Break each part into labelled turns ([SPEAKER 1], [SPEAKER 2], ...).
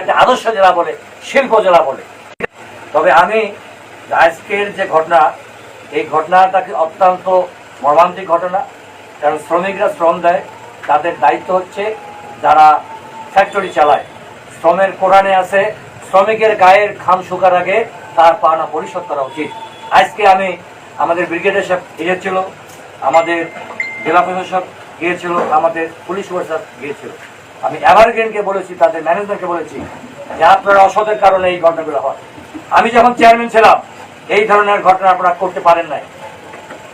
[SPEAKER 1] একটা আদর্শ জেলা বলে, শিল্প জেলা বলে। তবে আমি আজকের যে ঘটনা, এই ঘটনাটাকে অত্যন্ত মর্মান্তিক ঘটনা, কারণ শ্রমিকরা শ্রম দেয়, তাদের দায়িত্ব হচ্ছে যারা ফ্যাক্টরি চালায়। শ্রমের কোরআনে আছে, শ্রমিকের গায়ের ঘাম শুকার আগে তার পাওনা পরিশোধ করা উচিত। আজকে আমি আমাদের ব্রিগেডের সাহেব গিয়েছিল, আমাদের জেলা প্রশাসক গিয়েছিল, আমাদের পুলিশ সুপার গিয়েছিল। আমি এভারগ্রেনকে বলেছি, তাদের ম্যানেজারকে বলেছি যে আপনারা অসতের কারণে এই ঘটনাগুলো হয়। আমি যখন চেয়ারম্যান ছিলাম, এই ধরনের ঘটনা আপনারা করতে পারেন নাই।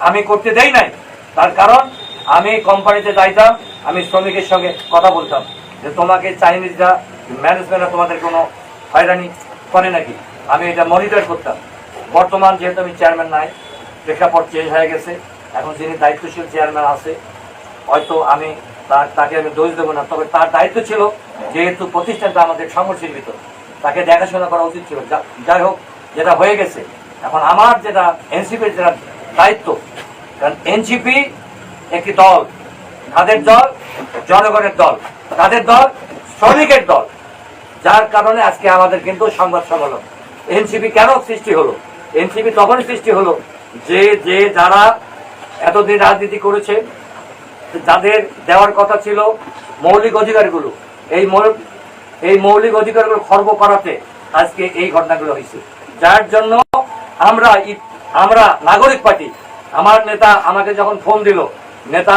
[SPEAKER 1] আমি করতে দেই নাই। তার কারণ, আমি কোম্পানিতে যাইতাম, আমি শ্রমিকের সঙ্গে কথা বলতাম যে তোমাকে চাইনিজরা, ম্যানেজমেন্টরা তোমাদের কোনো হয়রানি করে নাকি? আমি এটা মনিটর করতাম। বর্তমান যেহেতু আমি চেয়ারম্যান নাই, প্রেক্ষাপট চেঞ্জ হয়ে গেছে। এখন যিনি দায়িত্বশীল চেয়ারম্যান আছে, হয়তো আমি তার তাকে আমি দোষ দেবো না। তবে তার দায়িত্ব ছিল যেহেতু প্রতিষ্ঠানটা আমাদের সংগঠনের ভিতর। তাকে দেখাশোনা করা উচিত ছিল। যাই হোক, যেটা হয়ে গেছে, এখন আমার যেটা এনসিপির যেটা দায়িত্ব, কারণ এনসিপি একটি দল, তাদের দল, জনগণের দল, তাদের দল, শ্রমিকের দল। যার কারণে আজকে আমাদের কিন্তু সংবাদ সম্মেলন। এনসিপি কেন সৃষ্টি হলো? এনসিপি তখনই সৃষ্টি হলো যে যে যারা এতদিন রাজনীতি করেছে যাদের দেওয়ার কথা ছিল মৌলিক অধিকারগুলো, এই এই মৌলিক অধিকারগুলো খর্ব করাতে আজকে এই ঘটনাগুলো হয়েছে। যার জন্য আমরা আমরা নাগরিক পার্টি, আমার নেতা আমাকে যখন ফোন দিল, নেতা,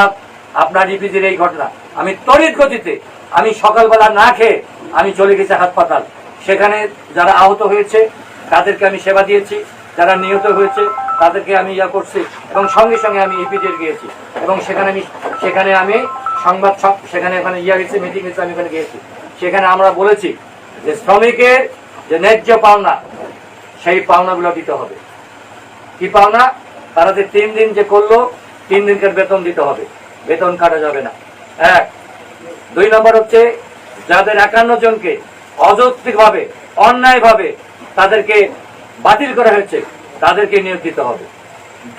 [SPEAKER 1] আপনার ইপিজির এই ঘটনা, আমি তড়িৎ গতিতে, আমি সকালবেলা না খেয়ে আমি চলে গেছি হাসপাতাল। সেখানে যারা আহত হয়েছে, তাদেরকে আমি সেবা দিয়েছি। যারা নিহত হয়েছে তাদেরকে আমি ইয়া করছি এবং সঙ্গে সঙ্গে আমি ইপিজের গিয়েছি। এবং সেখানে আমি সেখানে আমি সংবাদ সব- সেখানে ওখানে ইয়া গেছি মিটিং গেছি আমি ওখানে গিয়েছি। সেখানে আমরা বলেছি যে শ্রমিকের যে ন্যায্য পাওনা, সেই পাওনাগুলো দিতে হবে। কি পাওনা? তারা যে তিন দিন যে করল, তিন দিনকার বেতন দিতে হবে। বেতন কাটা যাবে না। এক। দুই নম্বর হচ্ছে, যাদের একান্ন জনকে অযৌক্তিকভাবে, অন্যায়ভাবে তাদেরকে বাতিল করা হয়েছে তাদেরকে নিয়োগ দিতে হবে।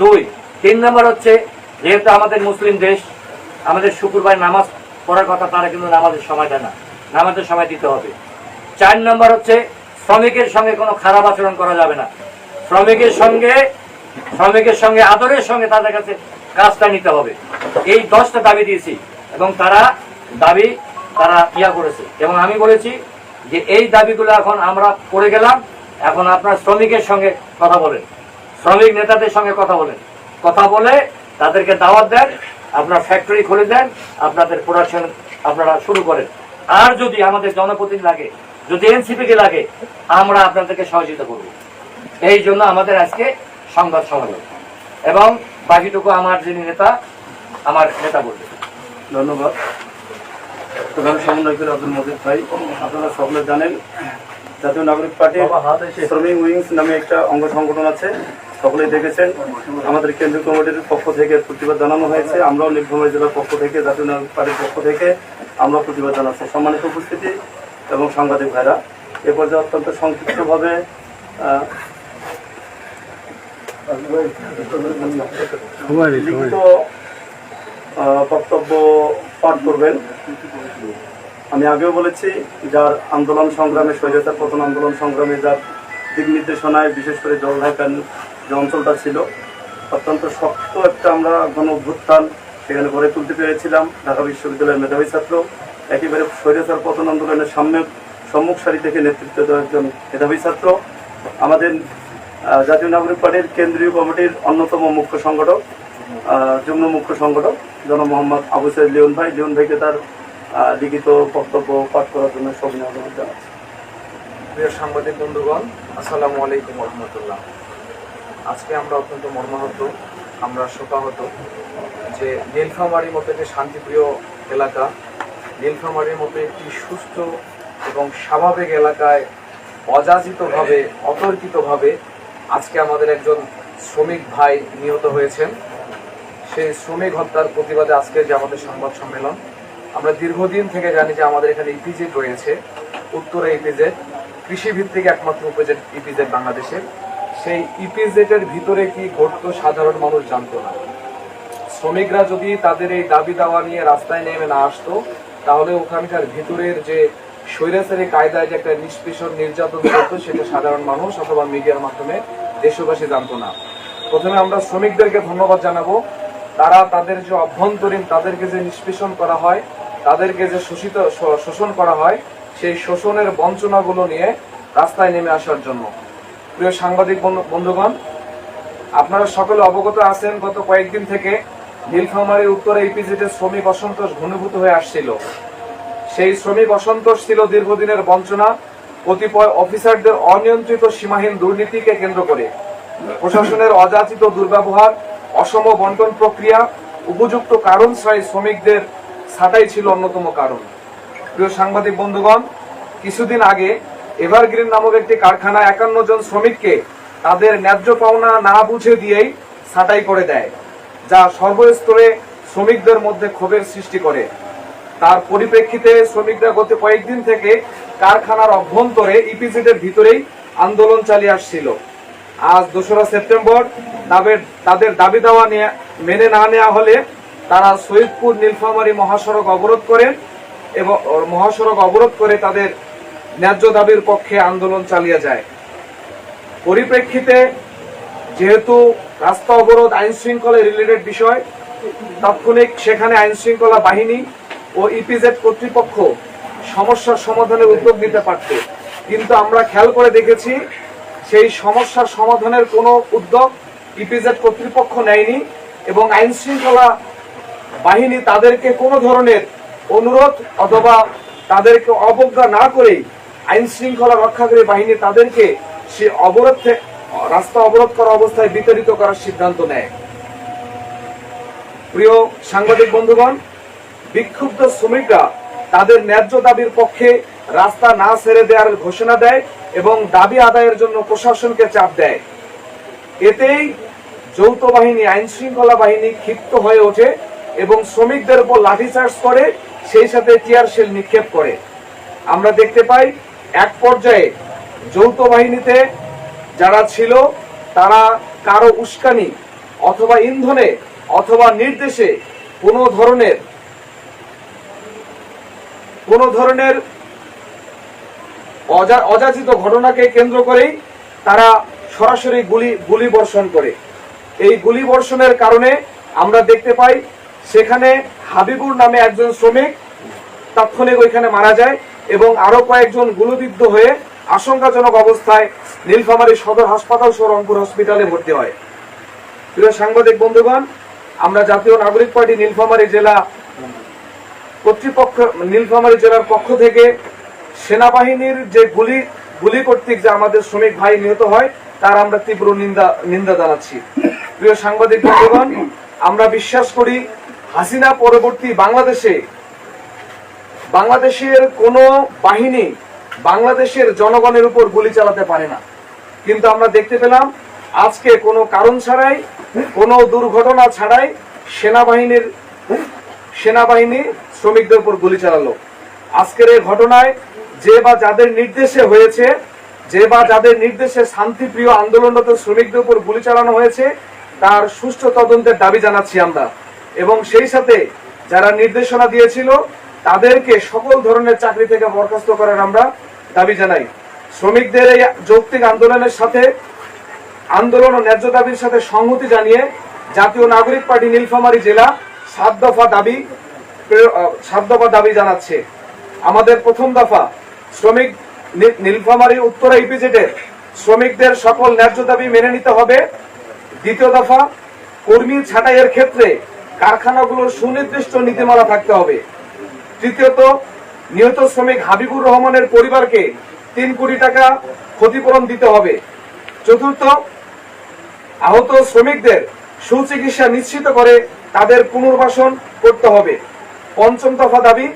[SPEAKER 1] দুই, তিন নম্বর হচ্ছে, যেহেতু আমাদের মুসলিম দেশ, আমাদের শুক্রবার নামাজ পড়ার কথা তারা কিন্তু নামাজের সময় দেয় না। নামাজের সময় দিতে হবে। চার নম্বর হচ্ছে, শ্রমিকের সঙ্গে কোনো খারাপ আচরণ করা যাবে না। শ্রমিকের সঙ্গে শ্রমিকের সঙ্গে, আদরের সঙ্গে তাদের কাছে কাজটা নিতে হবে। এই দশটা দাবি দিয়েছি এবং তারা দাবি, তারা ইয়া করেছে। এবং আমি বলেছি যে, এই দাবিগুলো এখন আমরা করে গেলাম। এখন আপনার শ্রমিকের সঙ্গে কথা বলেন। শ্রমিক নেতাদের সঙ্গে কথা বলেন। কথা বলে তাদেরকে দাওয়াত দেন, আপনার ফ্যাক্টরি খুলে দেন, আপনাদের প্রোডাকশন আপনারা শুরু করেন। আর যদি আমাদের জনপ্রতিনিধি লাগে, যদি এনসিপি কে লাগে, আমরা আপনাদেরকে সহযোগিতা করব। এই জন্য আমাদের আজকে সংবাদ সম্মেলন এবং বাকিটুকু আমার যিনি নেতা, আমার নেতা বলবে।
[SPEAKER 2] ধন্যবাদ। প্রধান সমন্বয়কের আব্দুল মজিদ ভাই, আপনারা সকলে জানেন জাতীয় নাগরিক পার্টির শ্রমিক উইংস নামে একটা অঙ্গ সংগঠন আছে। সকলেই দেখেছেন। আমাদের কেন্দ্রীয় কমিটির পক্ষ থেকে প্রতিবাদ জানানো হয়েছে। আমরাও নীলফামারী জেলার পক্ষ থেকে জাতীয় নাগরিক পার্টির পক্ষ থেকে আমরা প্রতিবাদ জানাচ্ছি। সম্মানিত উপস্থিতি এবং সাংবাদিক ভাইরা এ পর্যায়ে অত্যন্ত সংক্ষিপ্তভাবে লিখিত বক্তব্য পাঠ করবেন। আমি আগেও বলেছি, যার আন্দোলন সংগ্রামে স্বৈরাচার পতন আন্দোলন সংগ্রামে যার দিক নির্দেশনায় বিশেষ করে জল ঢাকার যে অঞ্চলটা ছিল, অত্যন্ত শক্ত একটা আমরা গণ অভ্যুত্থান সেখানে গড়ে তুলতে পেরেছিলাম। ঢাকা বিশ্ববিদ্যালয়ের মেধাবী ছাত্র, একেবারে স্বৈরাচার পতন আন্দোলনের সামনে সম্মুখ সারি থেকে নেতৃত্ব দেওয়া একজন মেধাবী ছাত্র। আমাদের জাতীয় নাগরিক পার্টির কেন্দ্রীয় কমিটির অন্যতম মুখ্য সংগঠক যুগ্ম মুখ্য সংগঠক জন মোহাম্মদ আবু সাইদ লিওন ভাই। লিওন ভাইকে তার লিখিত বক্তব্য পাঠ করার জন্য সবিনয় অনুরোধ জানাচ্ছি।
[SPEAKER 3] প্রিয় সাংবাদিক বন্ধুগণ, আসসালামু আলাইকুম রহমতুল্লাহ। আজকে আমরা অত্যন্ত মর্মাহত, আমরা শোকাহত যে নীলফামারীর মতো একটি শান্তিপ্রিয় এলাকা, নীলফামারীর মতো একটি সুস্থ এবং স্বাভাবিক এলাকায় অযাচিতভাবে, অতর্কিতভাবে আজকে আমাদের একজন শ্রমিক ভাই নিহত হয়েছেন। সেই শ্রমিক হত্যার প্রতিবাদে আজকে যে আমাদের সংবাদ সম্মেলন আমরা দীর্ঘদিন থেকে জানি যে আমাদের এখানে ইপিজেড রয়েছে। উত্তরে ইপিজেড কৃষিভিত্তিক একমাত্র উপজেড ইপিজেড বাংলাদেশের। সেই ইপিজেডের ভিতরে কি ঘটত সাধারণ মানুষ জানতো না। শ্রমিকরা যদি তাদের এই দাবি দাওয়া নিয়ে রাস্তায় নেমে না আসতো, তাহলে ওখানকার ভিতরের যে স্বৈরাচারী কায়দায় যে একটা নিষ্পেষণ, নির্যাতন করতো, সেটা সাধারণ মানুষ অথবা মিডিয়ার মাধ্যমে দেশবাসী জানতো না। প্রথমে আমরা শ্রমিকদেরকে ধন্যবাদ জানাব। তারা তাদের যে অভ্যন্তরীণ, তাদেরকে যে নিষ্পেষণ করা হয় তাদেরকে যে শোষিত শোষণ করা হয়, সেই শোষণের বঞ্চনাগুলো নিয়ে রাস্তায় নেমে আসার জন্য। প্রিয় সাংবাদিক বন্ধুগণ, আপনারা সকলে অবগত আছেন, গত কয়েকদিন থেকে নীলফামারীর উত্তরে ইপিজেডের শ্রমিক অসন্তোষ ঘনীভূত হয়ে আসছিল। সেই শ্রমিক অসন্তোষ ছিল দীর্ঘদিনের বঞ্চনা, কতিপয় অফিসারদের অনিয়ন্ত্রিত সীমাহীন দুর্নীতিকে কেন্দ্র করে। প্রশাসনের অযাচিত দুর্ব্যবহার, অসম বন্টন প্রক্রিয়া, উপযুক্ত কারণ ছাড়াই শ্রমিকদের ছাঁটাই ছিল অন্যতম কারণ। প্রিয় সাংবাদিক বন্ধুগণ, কিছুদিন আগে এভারগ্রিন নামক একটি কারখানা একান্ন জন শ্রমিককে তাদের ন্যায্য পাওনা না বুঝে দিয়েই ছাঁটাই করে দেয়, যা সর্বস্তরে শ্রমিকদের মধ্যে ক্ষোভের সৃষ্টি করে। তার পরিপ্রেক্ষিতে শ্রমিকরা গত কয়েকদিন থেকে কারখানার অভ্যন্তরে ইপিজেডের ভিতরেই আন্দোলন চালিয়ে আসছিল। আজ দোসরা সেপ্টেম্বর, তাদের তাদের দাবি দেওয়া মেনে না নেওয়া হলে তারা সৈয়দপুর নীলফামারী মহাসড়ক অবরোধ করেন এবং মহাসড়ক অবরোধ করে তাদের ন্যায্য দাবির পক্ষে আন্দোলন চালিয়ে যায়। পরিপ্রেক্ষিতে যেহেতু রাস্তা অবরোধ আইন শৃঙ্খলা রিলেটেড বিষয়, তাৎক্ষণিক সেখানে আইন শৃঙ্খলা বাহিনী ও ইপিজেড কর্তৃপক্ষ সমস্যার সমাধানের উদ্যোগ নিতে পারত। কিন্তু আমরা খেয়াল করে দেখেছি সেই সমস্যার সমাধানের কোনো উদ্যোগ ইপিজেড কর্তৃপক্ষ নেয়নি এবং আইন শৃঙ্খলা বাহিনী তাদেরকে কোনো ধরনের অনুরোধ অথবা তাদেরকে অবজ্ঞা না করেই আইন শৃঙ্খলা রক্ষাকারী বাহিনী তাদেরকে সে অবরোধ রাস্তা অবরোধ করা অবস্থায় বিতাড়িত করার সিদ্ধান্ত নেয়। প্রিয় সাংবাদিক বন্ধুগণ, বিক্ষুব্ধ শ্রমিকরা তাদের ন্যায্য দাবির পক্ষে রাস্তা না ছেড়ে দেওয়ার ঘোষণা দেয় এবং দাবি আদায়ের জন্য প্রশাসনকে চাপ দেয়। এতেই যৌথ বাহিনী, আইন শৃঙ্খলা বাহিনী ক্ষিপ্ত হয়ে ওঠে। এবং শ্রমিকদের উপর লাঠিচার্জ করে, সেই সাথে চেয়ার শেল নিক্ষেপ করে। আমরা দেখতে পাই, এক পর্যায়ে যৌথ বাহিনীতে যারা ছিল, তারা কারও উস্কানি অথবা ইন্ধনে অথবা নির্দেশে কোনো ধরনের কোনো ধরনের অযাচিত ঘটনাকে কেন্দ্র করেই তারা সরাসরি গুলি গুলি বর্ষণ করে। এই গুলি বর্ষণের কারণে আমরা দেখতে পাই সেখানে হাবিবুর নামে একজন শ্রমিক তাৎক্ষণিক ওইখানে মারা যায় এবং আরও কয়েকজন গুলিবিদ্ধ হয়ে আশঙ্কাজনক অবস্থায় নীলফামারী সদর হাসপাতাল সহ রংপুর হসপিটালে ভর্তি হয়। প্রিয় সাংবাদিক বন্ধুগণ, আমরা জাতীয় নাগরিক পার্টি নীলফামারী জেলা কর্তৃপক্ষ নীলফামারী জেলার পক্ষ থেকে সেনাবাহিনীর যে গুলি গুলি কর্তৃক যে আমাদের শ্রমিক ভাই নিহত হয়, তার আমরা তীব্র নিন্দা নিন্দা জানাচ্ছি। প্রিয় সাংবাদিক বন্ধুগণ, আমরা বিশ্বাস করি হাসিনা পরবর্তী বাংলাদেশে, বাংলাদেশের কোনো বাহিনী বাংলাদেশের জনগণের উপর গুলি চালাতে পারে না। কিন্তু আমরা দেখতে পেলাম, আজকে কোনো কারণ ছাড়াই, কোনো দুর্ঘটনা ছাড়াই সেনাবাহিনীর, সেনাবাহিনী শ্রমিকদের উপর গুলি চালালো। আজকের এই ঘটনায় যে বা যাদের নির্দেশে হয়েছে, যে বা যাদের নির্দেশে শান্তিপ্রিয় আন্দোলনরত শ্রমিকদের উপর গুলি চালানো হয়েছে, তার সুষ্ঠু তদন্তের দাবি জানাচ্ছি আমরা। এবং সেই সাথে যারা নির্দেশনা দিয়েছিল, তাদেরকে সকল ধরনের চাকরি থেকে বরখাস্ত করার আমরা দাবি জানাই। শ্রমিকদের এই যৌক্তিক আন্দোলনের সাথে আন্দোলন ও ন্যায্য দাবির সাথে সংহতি জানিয়ে জাতীয় নাগরিক পার্টি নীলফামারী জেলা সাত দফা দাবি সাত দফা দাবি জানাচ্ছে। আমাদের প্রথম দফা শ্রমিক নীল- নীলফামারী উত্তরা ইপিজেডের শ্রমিকদের সকল ন্যায্য দাবি মেনে নিতে হবে। দ্বিতীয় দফা কর্মী ছাঁটাইয়ের ক্ষেত্রে কারখানাগুলোর সুনির্দিষ্ট নীতিমালা থাকতে হবে। তৃতীয়ত, নিহত শ্রমিক হাবিবুর রহমানের পরিবারকে তিন কোটি টাকা ক্ষতিপূরণ দিতে হবে। চতুর্থ, আহত শ্রমিকদের সুচিকিৎসা নিশ্চিত করে তাদের পুনর্বাসন করতে হবে। পঞ্চম দফা দাবি,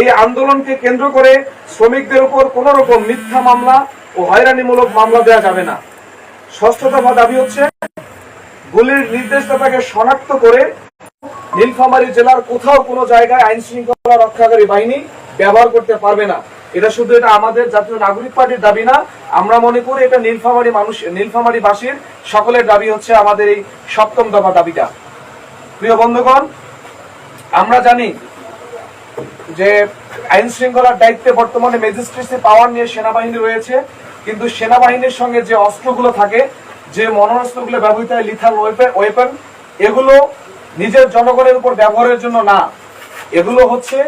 [SPEAKER 3] এই আন্দোলনকে কেন্দ্র করে শ্রমিকদের উপর কোন রকম মিথ্যা মামলা ও হয়রানিমূলক মামলা দেওয়া যাবে না। ষষ্ঠ দফা দাবি হচ্ছে, গুলির নির্দেশদাতাকে শনাক্ত করে নীলফামারী জেলার কোথাও কোনো জায়গায় আইন শৃঙ্খলা রক্ষাকারী বাহিনী ব্যবহার করতে পারবে না। এটা শুধু এটা আমাদের জাতীয় নাগরিক পার্টির দাবি না, আমরা মনে করি এটা নীলফামারী মানুষ নীলফামারী বাসীর সকলের দাবি হচ্ছে আমাদের এই সপ্তম দফা দাবিটা। প্রিয় বন্ধুগণ, আমরা জানি যে আইন শৃঙ্খলার দায়িত্বে বর্তমানে ম্যাজিস্ট্রেসি পাওয়ার নিয়ে সেনাবাহিনী রয়েছে, কিন্তু সেনাবাহিনীর সঙ্গে যে অস্ত্রগুলো থাকে, যে মনোঅস্ত্রগুলো ব্যবহৃত হয় লিথাল ওয়েপন এগুলো নিজের জনগণের উপর ব্যবহারের জন্য না। এগুলো হচ্ছে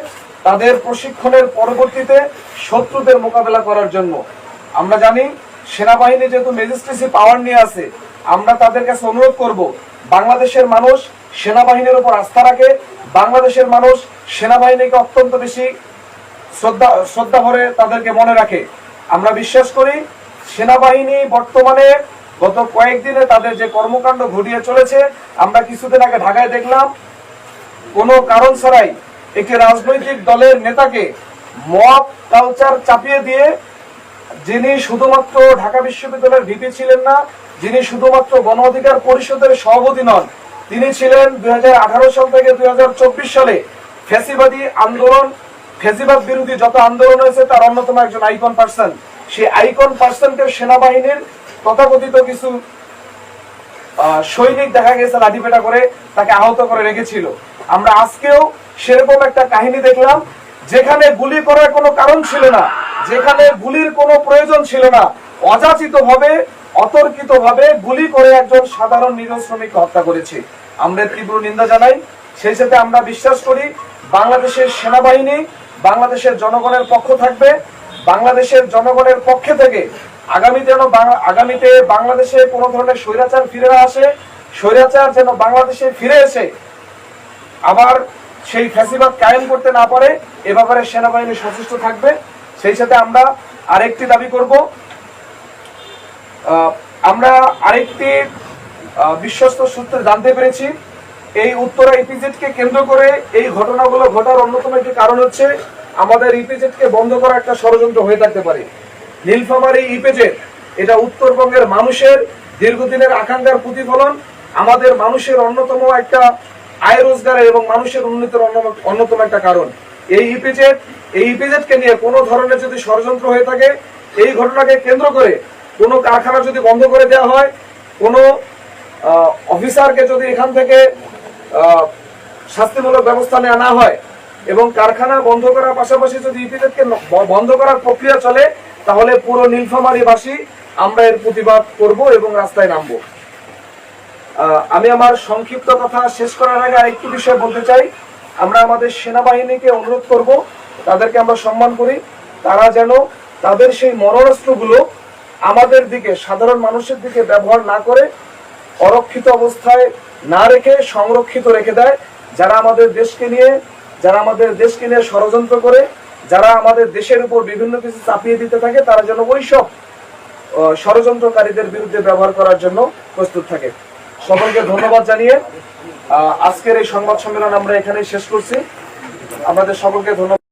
[SPEAKER 3] তাদের প্রশিক্ষণের পরবর্তীতে শত্রুদের মোকাবেলা করার জন্য। আমরা জানি সেনাবাহিনী যেহেতু ম্যাজিস্ট্রেসি পাওয়ার নিয়ে আছে, আমরা তাদের কাছে অনুরোধ করব, বাংলাদেশের মানুষ সেনাবাহিনীর উপর আস্থা রাখে, বাংলাদেশের মানুষ সেনাবাহিনীকে অত্যন্ত বেশি শ্রদ্ধা শ্রদ্ধা ভরে তাদেরকে মনে রাখে। আমরা বিশ্বাস করি, সেনাবাহিনী বর্তমানে গত কয়েকদিনে তাদের যে কর্মকাণ্ড ঘটিয়ে চলেছে, আমরা কিছুদিন আগে ঢাকায় দেখলাম, কোনো কারণ ছাড়াই একটি রাজনৈতিক দলের নেতাকে মব কালচার চাপিয়ে দিয়ে যিনি শুধুমাত্র ঢাকা বিশ্ববিদ্যালয়ের ভিপি ছিলেন না, যিনি শুধুমাত্র গণ অধিকার পরিষদের সভাপতি নন, তিনি ছিলেন দুই হাজার আঠারো সাল থেকে দুই হাজার চব্বিশ সালে ফ্যাসিবাদী আন্দোলন, ফ্যাসিবাদ বিরোধী যত আন্দোলন হয়েছে, তার অন্যতম একজন আইকন পার্সন। সেই আইকন পার্সনকে সেনাবাহিনীর তথাকথিত কিছু সৈনিক দেখা গেছে লাঠিপেটা করে, তাকে আহত করে রেখেছিল। আমরা আজকেও সেরকম একটা কাহিনী দেখলাম, যেখানে গুলি করার কোনো কারণ ছিল না, যেখানে গুলির কোনো প্রয়োজন ছিল না। অযাচিত ভাবে অতর্কিত ভাবে গুলি করে একজন সাধারণ নিরীহ শ্রমিককে হত্যা করেছে। আমরা তীব্র নিন্দা জানাই। সেই সাথে আমরা বিশ্বাস করি, বাংলাদেশের সেনাবাহিনী, বাংলাদেশের জনগণের পক্ষ থাকবে, বাংলাদেশের জনগণের পক্ষে থেকে আগামীতে যেন আগামীতে বাংলাদেশে কোনো ধরনের স্বৈরাচার ফিরে না আসে, স্বৈরাচার যেন বাংলাদেশে ফিরে এসে আবার সেই ফ্যাসিবাদ কায়েম করতে না পারে, এ ব্যাপারে সেনাবাহিনী সচেষ্ট থাকবে। সেই সাথে আমরা আরেকটি দাবি করব। আমরা আরেকটি বিশ্বস্ত সূত্রে জানতে পেরেছি, এই উত্তরা ইপিজেড কে কেন্দ্র করে এই ঘটনাগুলো ঘটার অন্যতম একটি কারণ হচ্ছে আমাদের ইপিজেড কে বন্ধ করা একটা ষড়যন্ত্র হয়ে থাকতে পারে। নীলফামারী ইপিজেড এটা উত্তরবঙ্গের মানুষের দীর্ঘদিনের আকাঙ্ক্ষার প্রতিফলন, আমাদের মানুষের অন্যতম একটা আয় রোজগারের এবং মানুষের উন্নতির অন্যতম একটা কারণ। এই ইপিজেড এই ইপিজেড কে নিয়ে কোনো ধরনের যদি ষড়যন্ত্র হয়ে থাকে, এই ঘটনাকে কেন্দ্র করে কোনো কারখানা যদি বন্ধ করে দেওয়া হয়, কোনো অফিসারকে যদি এখান থেকে শাস্তিমূলক ব্যবস্থা নেওয়া না হয় এবং কারখানা বন্ধ করার পাশাপাশি যদি ইপিজেডকে বন্ধ করার প্রক্রিয়া চলে তাহলে পুরো নীলফামারীবাসী আমরা এর প্রতিবাদ করব এবং রাস্তায় নামবো। আমি আমার সংক্ষিপ্ত কথা শেষ করার আগে আরেকটি বিষয় বলতে চাই। আমরা আমাদের সেনাবাহিনীকে অনুরোধ করব, তাদেরকে আমরা সম্মান করি। তারা যেন তাদের সেই মরণাস্ত্রগুলো আমাদের দিকে, সাধারণ মানুষের দিকে ব্যবহার না করে, অরক্ষিত অবস্থায় না রেখে সংরক্ষিত রেখে দেয়, যারা আমাদের দেশকে নিয়ে, যারা আমাদের দেশকে নিয়ে ষড়যন্ত্র করে যারা আমাদের দেশের উপর বিভিন্ন কিছু চাপিয়ে দিতে থাকে, তারা যেন ওইসব ষড়যন্ত্রকারীদের বিরুদ্ধে ব্যবহার করার জন্য প্রস্তুত থাকে। সকলকে ধন্যবাদ জানিয়ে আজকের এই সংবাদ সম্মেলন আমরা এখানে শেষ করছি। আমাদের সকলকে ধন্যবাদ।